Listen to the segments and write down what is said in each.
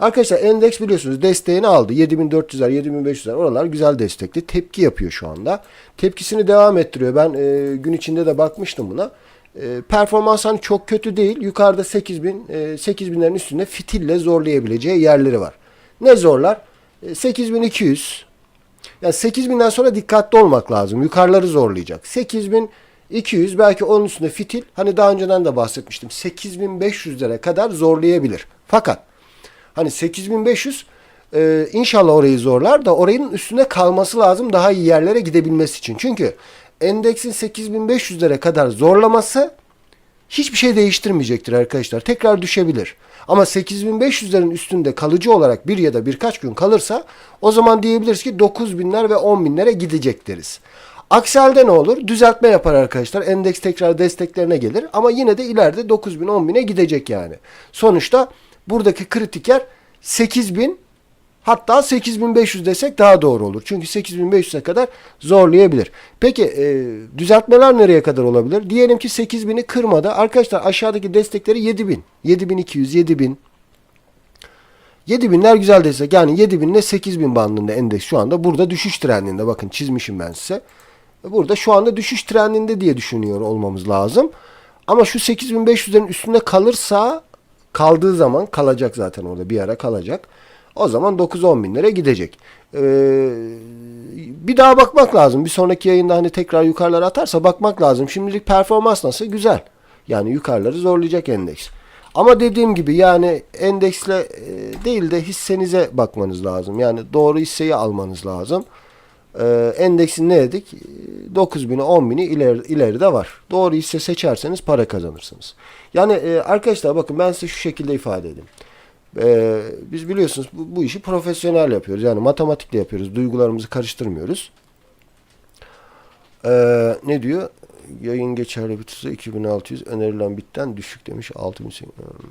Arkadaşlar endeks biliyorsunuz desteğini aldı. 7400'ler, 7500'ler oralar güzel destekli. Tepki yapıyor şu anda. Tepkisini devam ettiriyor. Ben e, gün içinde de bakmıştım buna. E, performans hani çok kötü değil. Yukarıda 8000, e, 8000'lerin üstünde fitille zorlayabileceği yerleri var. Ne zorlar? E, 8200. Yani 8000'den sonra dikkatli olmak lazım. Yukarıları zorlayacak. 8200 belki onun üstünde fitil. Hani daha önceden de bahsetmiştim. 8500'lere kadar zorlayabilir. Fakat hani 8500 e, inşallah orayı zorlar da oranın üstüne kalması lazım daha iyi yerlere gidebilmesi için. Çünkü endeksin 8500'lere kadar zorlaması hiçbir şey değiştirmeyecektir arkadaşlar. Tekrar düşebilir. Ama 8500'lerin üstünde kalıcı olarak bir ya da birkaç gün kalırsa o zaman diyebiliriz ki 9000'ler ve 10.000'lere gidecek deriz. Aksi halde ne olur? Düzeltme yapar arkadaşlar. Endeks tekrar desteklerine gelir ama yine de ileride 9000 10.000'e gidecek yani. Sonuçta buradaki kritik yer 8000 Hatta 8500 desek daha doğru olur. Çünkü 8500'e kadar zorlayabilir. Peki e, düzeltmeler nereye kadar olabilir? Diyelim ki 8000'i kırmadı. Arkadaşlar aşağıdaki destekleri 7000. 7200, 7000. 7000'ler güzel destek. Yani 7000 ile 8000 bandında endeks şu anda. Burada düşüş trendinde. Bakın çizmişim ben size. Burada şu anda düşüş trendinde diye düşünüyor olmamız lazım. Ama şu 8500'lerin üstünde kalırsa kaldığı zaman kalacak zaten orada bir ara kalacak. O zaman 9-10 bin lira gidecek. Ee, bir daha bakmak lazım. Bir sonraki yayında hani tekrar yukarılara atarsa bakmak lazım. Şimdilik performans nasıl? Güzel. Yani yukarıları zorlayacak endeks. Ama dediğim gibi yani endeksle e, değil de hissenize bakmanız lazım. Yani doğru hisseyi almanız lazım. Ee, endeksin ne dedik? 9000'i 10.000'i ileri, ileride var. Doğru hisse seçerseniz para kazanırsınız. Yani e, arkadaşlar bakın ben size şu şekilde ifade edeyim. Ee, biz biliyorsunuz bu, bu işi profesyonel yapıyoruz. Yani matematikle yapıyoruz. Duygularımızı karıştırmıyoruz. Ee, ne diyor? Yayın geçerli bitirse 2600 önerilen bitten düşük demiş. 6800, hmm,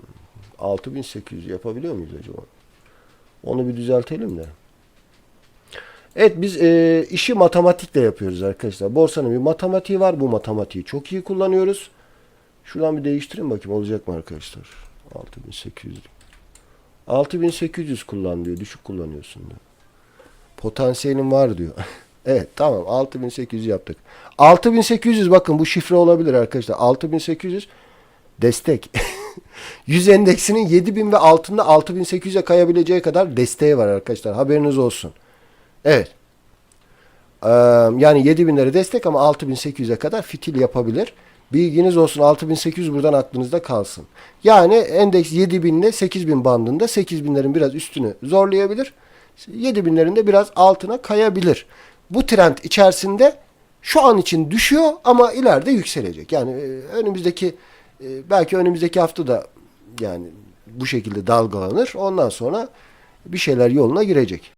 6800 yapabiliyor muyuz acaba? Onu bir düzeltelim de. Evet biz e, işi matematikle yapıyoruz arkadaşlar. Borsanın bir matematiği var. Bu matematiği çok iyi kullanıyoruz. Şuradan bir değiştireyim bakayım olacak mı arkadaşlar? 6800 6800 kullan diyor. Düşük kullanıyorsun diyor. Potansiyelin var diyor. evet tamam 6800 yaptık. 6800 bakın bu şifre olabilir arkadaşlar. 6800 destek. 100 endeksinin 7000 ve altında 6800'e kayabileceği kadar desteği var arkadaşlar. Haberiniz olsun. Evet. Ee, yani 7000'lere destek ama 6800'e kadar fitil yapabilir. Bilginiz olsun 6800 buradan aklınızda kalsın. Yani endeks 7000 ile 8000 bandında 8000'lerin biraz üstünü zorlayabilir. 7000'lerin de biraz altına kayabilir. Bu trend içerisinde şu an için düşüyor ama ileride yükselecek. Yani önümüzdeki belki önümüzdeki hafta da yani bu şekilde dalgalanır. Ondan sonra bir şeyler yoluna girecek.